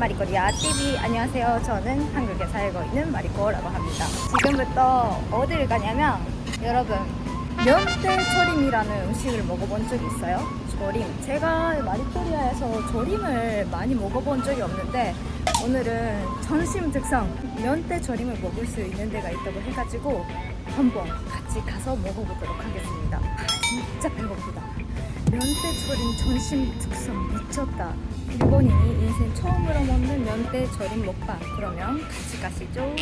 마리코리아 TV 안녕하세요. 저는 한국에 살고 있는 마리코라고 합니다. 지금부터 어디를 가냐면 여러분 면대조림이라는 음식을 먹어본 적이 있어요? 조림. 제가 마리코리아에서 조림을 많이 먹어본 적이 없는데 오늘은 전심 특성 면대조림을 먹을 수 있는 데가 있다고 해가지고 한번 같이 가서 먹어보도록 하겠습니다. 아, 진짜 배고프다. 면대조림 전심 특성 미쳤다. 일본인이 인생 처음으로 먹는 면대조림 먹방. 그러면 같이 가시죠.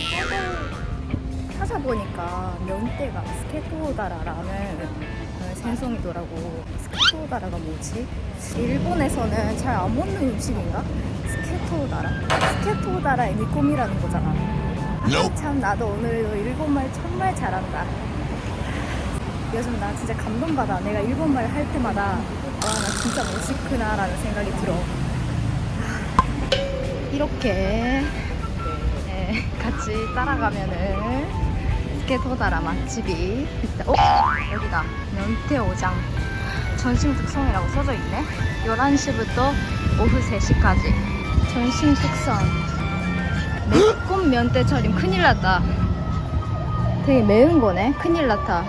찾아보니까 면대가 스케토다라라는 어, 생성이더라고. 스케토다라가 뭐지? 일본에서는 잘 안 먹는 음식인가? 스케토다라? 스케토다라의 니콤이라는 거잖아. 아, 참 나도 오늘도 일본말 정말 잘한다. 요즘 나 진짜 감동받아. 내가 일본말 할 때마다 와 나 진짜 멋있구나라는 생각이 들어. 이렇게 네, 같이 따라가면은 스케토다라 맛집이 있다. 어? 여기다. 면태오장. 전심 특성이라고 써져 있네. 11시부터 오후 3시까지. 전심 특성. 매콤 면대철임 큰일 났다. 되게 매운 거네. 큰일 났다.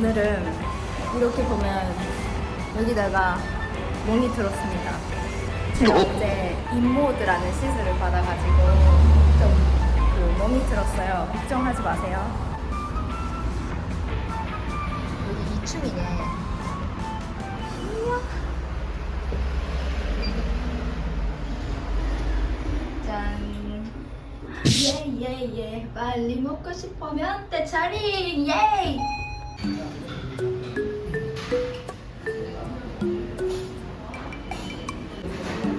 오늘은 이렇게 보면 여기다가 멍이 들었습니다. 제가 어제 인모드라는 시술을 받아가지고 좀그 멍이 들었어요. 걱정하지 마세요. 여기 2층이네. 짠. 예예예 빨리 먹고 싶으면 때차림 예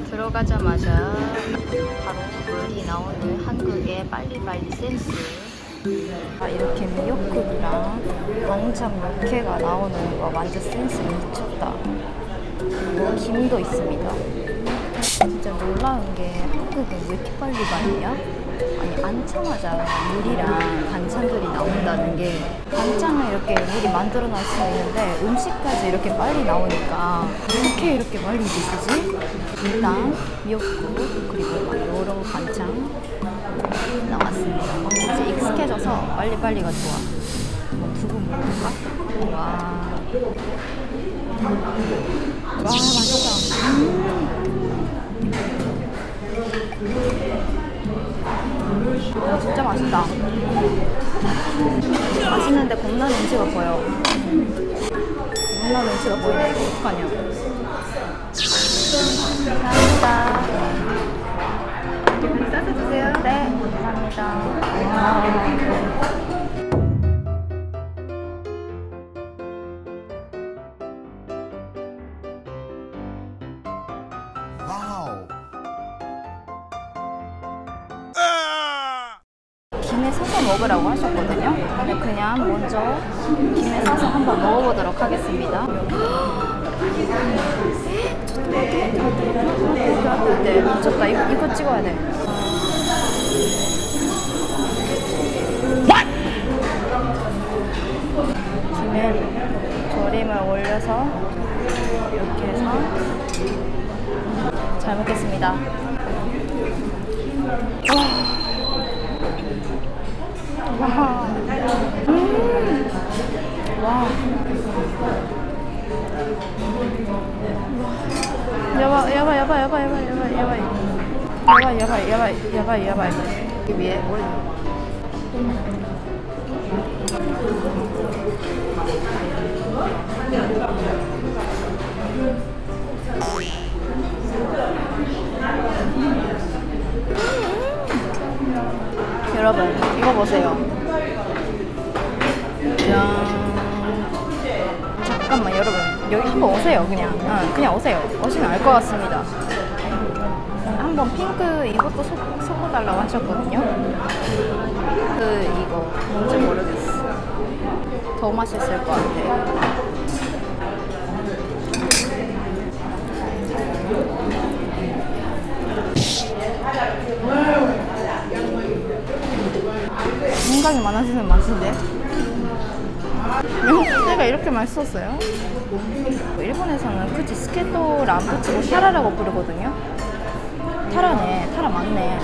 들어가자마자 바로 빨리 나오는 한국의 빨리빨리 센스. 아, 이렇게 미역국이랑 왕창 육회가 나오는 거 완전 센스 미쳤다. 김도 있습니다. 진짜 놀라운 게 한국은 왜 이렇게 빨리 말이야? 아니 앉자마자 물이랑 반찬들이 나온다는 게 반찬은 이렇게 미리 만들어 놨을 수 있는데 음식까지 이렇게 빨리 나오니까 어떻게 이렇게 빨리 드시지? 일단 미역국 그리고 막 여러 반찬 나왔습니다. 어, 진짜 익숙해져서 빨리빨리가 좋아. 뭐 두부 먹을까? 와. 와 맛있다. 야, 진짜 맛있다. 맛있는데 겁나 눈치가 보여. 겁나 눈치가 보이네. 어떡하냐. 김에 싸서 먹으라고 하셨거든요. 그냥 먼저 김에 싸서 한번 먹어보도록 하겠습니다. 네, 미쳤다. 이거, 이거 찍어야 돼. 김에 조림을 올려서 이렇게 해서 잘 먹겠습니다. 와. 음. 와. 야바 야바 야바 야바 야바 야바 야바 야바 야바 야바 야바 야바 이 위에 올려. 여러분 이거 보세요. 짠. 잠깐만 여러분 여기 한번 오세요 그냥 응, 그냥 오세요 오시면 알 것 같습니다 한번 핑크 이것도 섞, 섞어달라고 하셨거든요 그 이거 뭔지 모르겠어 더 맛있을 것 같아. 생각이 많아지는 맛인데. 영국제가 이렇게 맛있었어요? 일본에서는 굳이 스케토를 안 붙이고 타라라고 부르거든요. 타라네, 타라 맞네.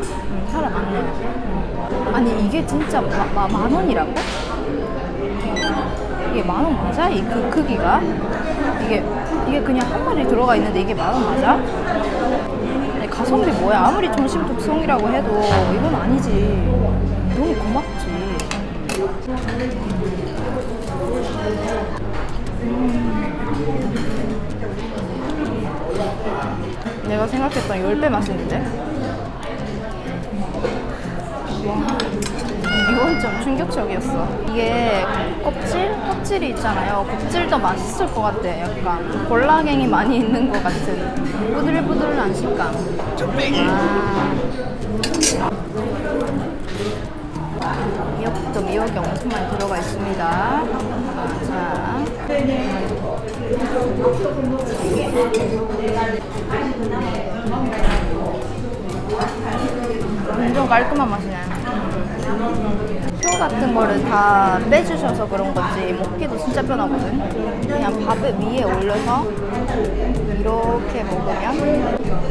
음, 타라 맞네. 음. 아니 이게 진짜 마, 마, 만 원이라고? 이게 만 원 맞아? 이 그 크기가? 이게 이게 그냥 한 마리 들어가 있는데 이게 만 원 맞아? 가성비 뭐야? 아무리 전심 독성이라고 해도 이건 아니지. 너무 고맙지. 내가 생각했던 10배 맛있는데? 와, 이건 좀 충격적이었어. 이게 껍질? 껍질이 있잖아요. 껍질도 맛있을 것 같아. 약간 골라갱이 많이 있는 것 같은 부들부들한 식감. 아. 미역 도 미역이 엄청 많이 들어가 있습니다. 자. 완전 깔끔한 맛이네. 표 같은 거를 다 빼주셔서 그런 건지 먹기도 진짜 편하거든. 그냥 밥 위에 올려서 이렇게 먹으면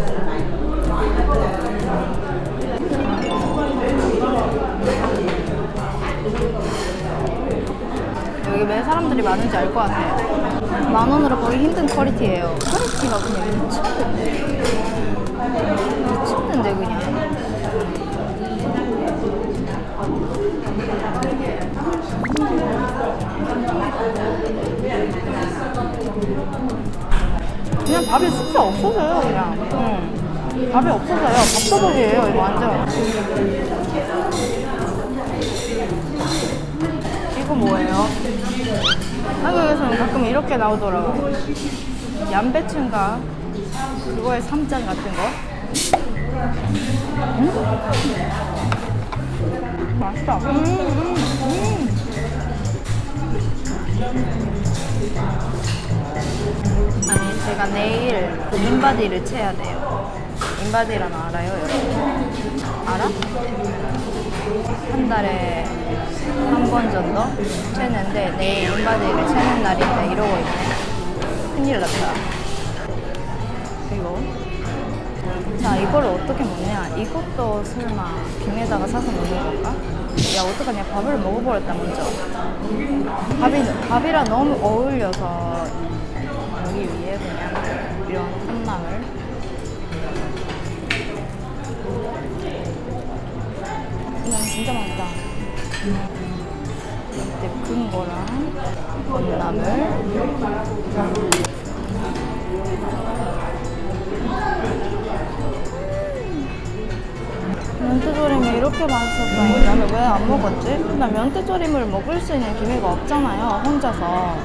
것 같아요. 만 원으로 보기 힘든 퀄리티예요. 퀄리티가 그냥 미쳤는데. 미쳤는데 그냥. 그냥 밥이 진짜 없어서요, 그냥. 응. 밥이 없어서요. 밥도둑이에요, 이거 완전. 이거 뭐예요? 한국에서는 가끔 이렇게 나오더라고. 양배추인가? 그거에 삼장 같은 거? 음? 맛있다. 음, 음, 음. 아니, 제가 내일 그 인바디를 채야 돼요. 인바디란 알아요, 여러분? 알아? 한 달에 한 번 정도 채는데 내일 인바디를 채는 날인데 이러고 있네. 큰일 났다. 이거. 자, 이거를 어떻게 먹냐? 이것도 설마 김에다가 사서 먹는 건가? 야, 어떡하냐. 밥을 먹어버렸다, 먼저. 밥이, 밥이랑 너무 어울려서 여기 위에 그냥 이런 콩나물. 이건 진짜 맛있다. 큰 거랑 콩나물. 면태조림이 이렇게 맛있었다니 나는 왜 안 먹었지? 나 면태조림을 먹을 수 있는 기회가 없잖아요 혼자서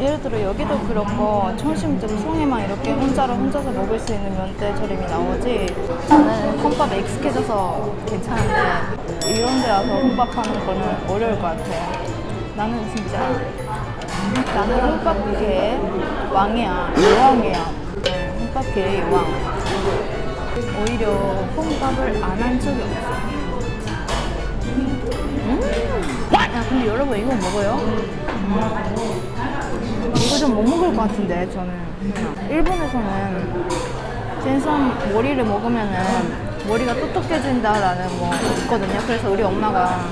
예를 들어 여기도 그렇고 천심집 송에만 이렇게 혼자로 혼자서 먹을 수 있는 면태조림이 나오지 나는 혼밥에 익숙해져서 괜찮은데 이런 데 와서 혼밥하는 거는 어려울 것 같아 나는 진짜 나는 혼밥계의 왕이야 여왕이야 응, 혼밥계의 왕 오히려 혼밥을 안 한 적이 없어. 음. 야, 근데 여러분 이거 먹어요? 이거 좀 못 먹을 것 같은데 저는. 일본에서는 생선 머리를 먹으면은 머리가 똑똑해진다라는 뭐 있거든요. 그래서 우리 엄마가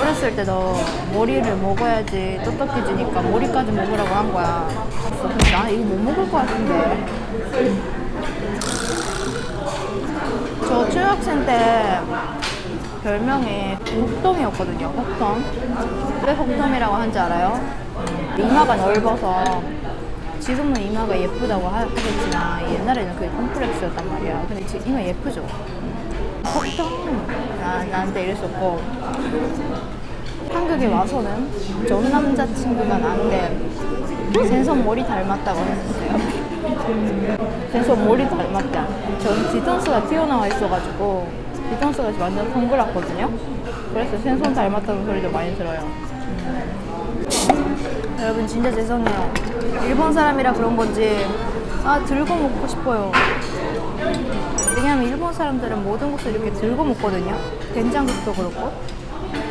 어렸을 때너 머리를 먹어야지 똑똑해지니까 머리까지 먹으라고 한 거야. 그래서 나 이거 못 먹을 것 같은데. 저 중학생 때 별명이 혹돔이었거든요. 혹돔. 왜 혹돔이라고 한지 알아요? 이마가 넓어서 지금은 이마가 예쁘다고 하- 하겠지만 옛날에는 그게 콤플렉스였단 말이야. 근데 지금 이마 예쁘죠? 나, 나한테 이랬었고 한국에 와서는 전 남자친구가 나한테 생선 머리 닮았다고 했었어요. 생선 머리 닮았다. 전 뒤통수가 튀어나와 있어가지고 뒤통수가 완전 동그랗거든요. 그래서 생선 닮았다는 소리도 많이 들어요. 여러분 진짜 죄송해요. 일본 사람이라 그런 건지 아 들고 먹고 싶어요. 왜냐면 일본 사람들은 모든 것을 이렇게 들고 먹거든요. 된장국도 그렇고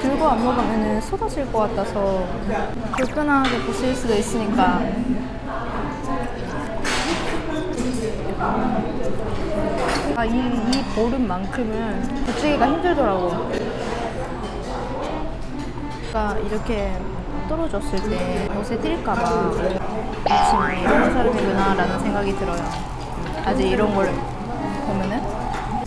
들고 안 먹으면 쏟아질 것 같아서 불편하게 보실 수도 있으니까 아, 이, 이 보름만큼은 붙이기가 힘들더라고. 그러니까 이렇게 떨어졌을 때 옷에 튈까봐 아침에 이런 사람이구나라는 생각이 들어요. 아직 이런 걸 보면은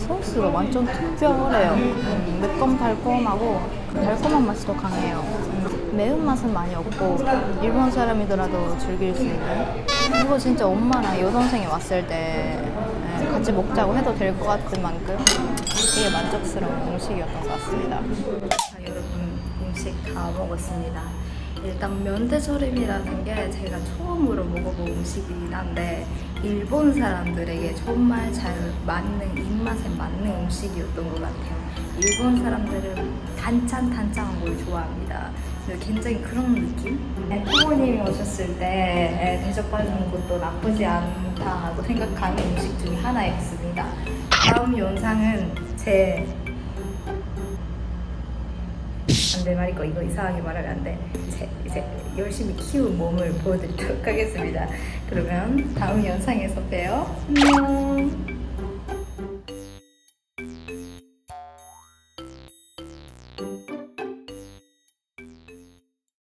소스가 완전 특별해요. 음, 매콤달콤하고 달콤한 맛이 더 강해요. 음, 매운맛은 많이 없고 일본 사람이더라도 즐길 수 있는 이거 진짜 엄마랑 여동생이 왔을 때 예, 같이 먹자고 해도 될 것 같은 만큼 되게 만족스러운 음식이었던 것 같습니다. 음식 다 먹었습니다. 일단 면대절임이라는 게 제가 처음으로 먹어본 음식이긴 한데 일본 사람들에게 정말 잘 맞는 입맛에 맞는 음식이었던 것 같아요. 일본 사람들은 단짠 단짠한 걸 좋아합니다. 굉장히 그런 느낌? 네, 부모님이 오셨을 때 네, 대접받는 것도 나쁘지 않다고 생각하는 음식 중에 하나였습니다. 다음 영상은 제 안돼 말이고 이거 이상하게 말하면 안 돼. 제, 이제 열심히 키운 몸을 보여드리도록 하겠습니다. 그러면 다음 영상에서 봬요. 안녕.